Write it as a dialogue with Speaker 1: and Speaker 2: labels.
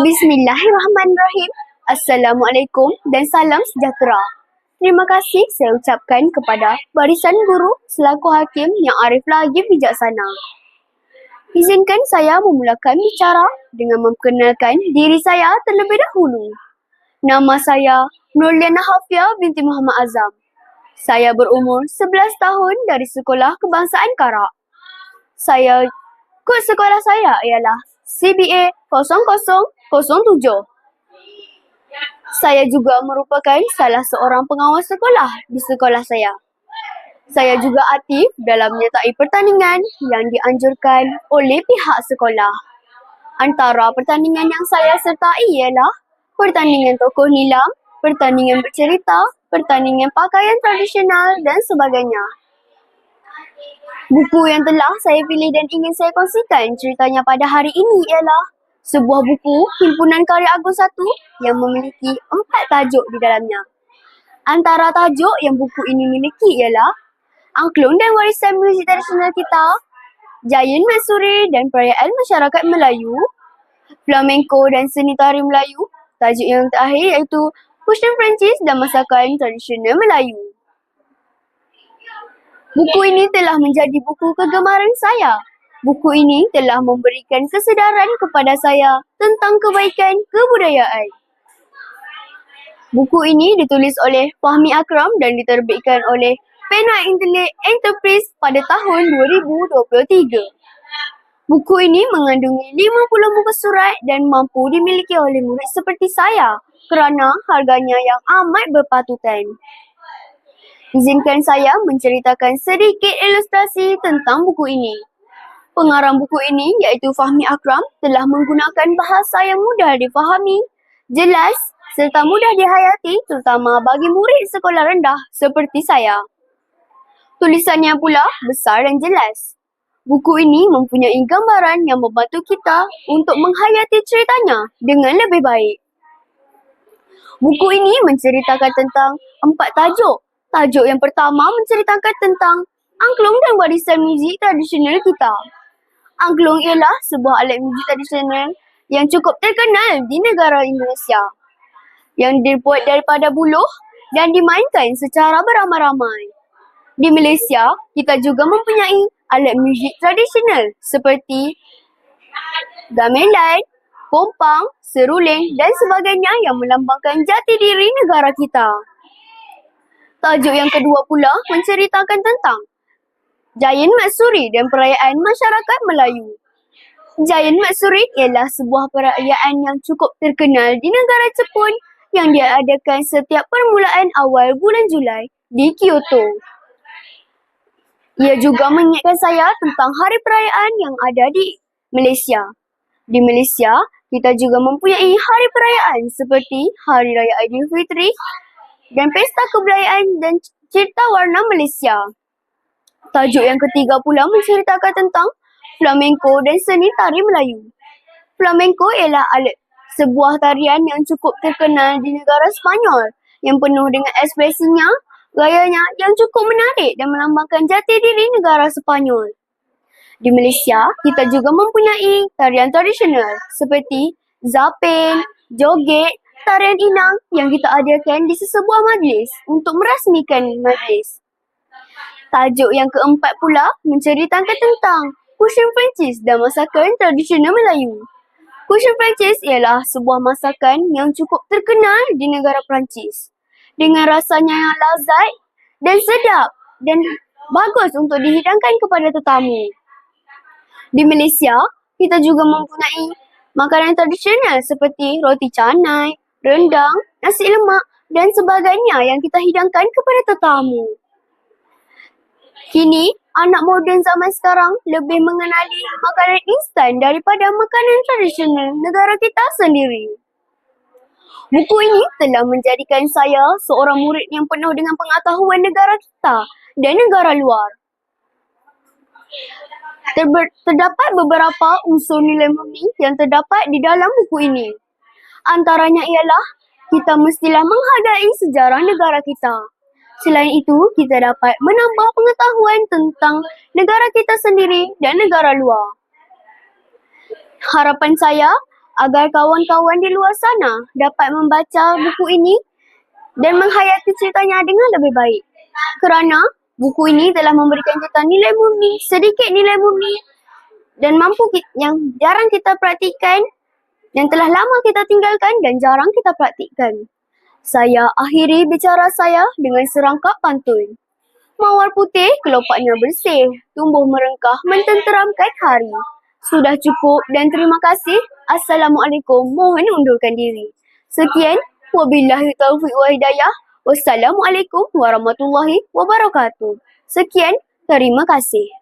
Speaker 1: Bismillahirrahmanirrahim. Assalamualaikum dan salam sejahtera. Terima kasih saya ucapkan kepada barisan guru selaku hakim yang arif lagi bijaksana. Izinkan saya memulakan bicara dengan memperkenalkan diri saya terlebih dahulu. Nama saya Nurliana Hafia binti Muhammad Azam. Saya berumur 11 tahun dari Sekolah Kebangsaan Karak. Saya, kod sekolah saya ialah CBA 0007. Saya juga merupakan salah seorang pengawas sekolah di sekolah saya. Saya juga aktif dalam menyertai pertandingan yang dianjurkan oleh pihak sekolah. Antara pertandingan yang saya sertai ialah pertandingan tokoh nilam, pertandingan bercerita, pertandingan pakaian tradisional dan sebagainya. Buku yang telah saya pilih dan ingin saya kongsikan ceritanya pada hari ini ialah sebuah buku himpunan karya Agung Satu yang memiliki empat tajuk di dalamnya. Antara tajuk yang buku ini miliki ialah Angklung dan Warisan Muzik Tradisional Kita, Giant Matsuri dan Perayaan Masyarakat Melayu, Flamenco dan Seni Tari Melayu, tajuk yang terakhir iaitu Fusion Perancis dan Masakan Tradisional Melayu. Buku ini telah menjadi buku kegemaran saya. Buku ini telah memberikan kesedaran kepada saya tentang kebaikan kebudayaan. Buku ini ditulis oleh Fahmi Akram dan diterbitkan oleh Pena Intellect Enterprise pada tahun 2023. Buku ini mengandungi 50 muka surat dan mampu dimiliki oleh murid seperti saya kerana harganya yang amat berpatutan. Izinkan saya menceritakan sedikit ilustrasi tentang buku ini. Pengarang buku ini iaitu Fahmi Akram telah menggunakan bahasa yang mudah difahami, jelas serta mudah dihayati terutama bagi murid sekolah rendah seperti saya. Tulisannya pula besar dan jelas. Buku ini mempunyai gambaran yang membantu kita untuk menghayati ceritanya dengan lebih baik. Buku ini menceritakan tentang empat tajuk Tajuk yang pertama menceritakan tentang angklung dan warisan muzik tradisional kita. Angklung ialah sebuah alat muzik tradisional yang cukup terkenal di negara Indonesia. Yang dibuat daripada buluh dan dimainkan secara beramai-ramai. Di Malaysia, kita juga mempunyai alat muzik tradisional seperti gamelan, pompang, seruling dan sebagainya yang melambangkan jati diri negara kita. Tajuk yang kedua pula menceritakan tentang Giant Matsuri dan perayaan masyarakat Melayu. Giant Matsuri ialah sebuah perayaan yang cukup terkenal di negara Jepun yang diadakan setiap permulaan awal bulan Julai di Kyoto. Ia juga mengingatkan saya tentang hari perayaan yang ada di Malaysia. Di Malaysia, kita juga mempunyai hari perayaan seperti Hari Raya Aidilfitri, dan Pesta Kebudayaan dan Cerita Warna Malaysia. Tajuk yang ketiga pula menceritakan tentang flamenco dan seni tari Melayu. Flamenco ialah alat sebuah tarian yang cukup terkenal di negara Spanyol yang penuh dengan ekspresinya, gayanya yang cukup menarik dan melambangkan jati diri negara Spanyol. Di Malaysia, kita juga mempunyai tarian tradisional seperti zapin, joget tarian inang yang kita adakan di sesebuah majlis untuk merasmikan majlis. Tajuk yang keempat pula menceritakan tentang Kushin Perancis dan masakan tradisional Melayu. Kushin Perancis ialah sebuah masakan yang cukup terkenal di negara Perancis. Dengan rasanya yang lazat dan sedap dan bagus untuk dihidangkan kepada tetamu. Di Malaysia, kita juga mempunyai makanan tradisional seperti roti canai, rendang, nasi lemak dan sebagainya yang kita hidangkan kepada tetamu. Kini, anak moden zaman sekarang lebih mengenali makanan instan daripada makanan tradisional negara kita sendiri. Buku ini telah menjadikan saya seorang murid yang penuh dengan pengetahuan negara kita dan negara luar. Terber- terdapat beberapa unsur nilai murni yang terdapat di dalam buku ini. Antaranya ialah kita mestilah menghargai sejarah negara kita. Selain itu, kita dapat menambah pengetahuan tentang negara kita sendiri dan negara luar. Harapan saya agar kawan-kawan di luar sana dapat membaca buku ini dan menghayati ceritanya dengan lebih baik. Kerana buku ini telah memberikan kita nilai murni, sedikit nilai murni dan mampu yang jarang kita praktikkan yang telah lama kita tinggalkan dan jarang kita praktikkan. Saya akhiri bicara saya dengan serangkap pantun. Mawar putih, kelopaknya bersih, tumbuh merengkah mententeramkan hari. Sudah cukup dan terima kasih. Assalamualaikum. Mohon undurkan diri. Sekian. Wabillahi taufiq wa hidayah. Wassalamualaikum warahmatullahi wabarakatuh. Sekian. Terima kasih.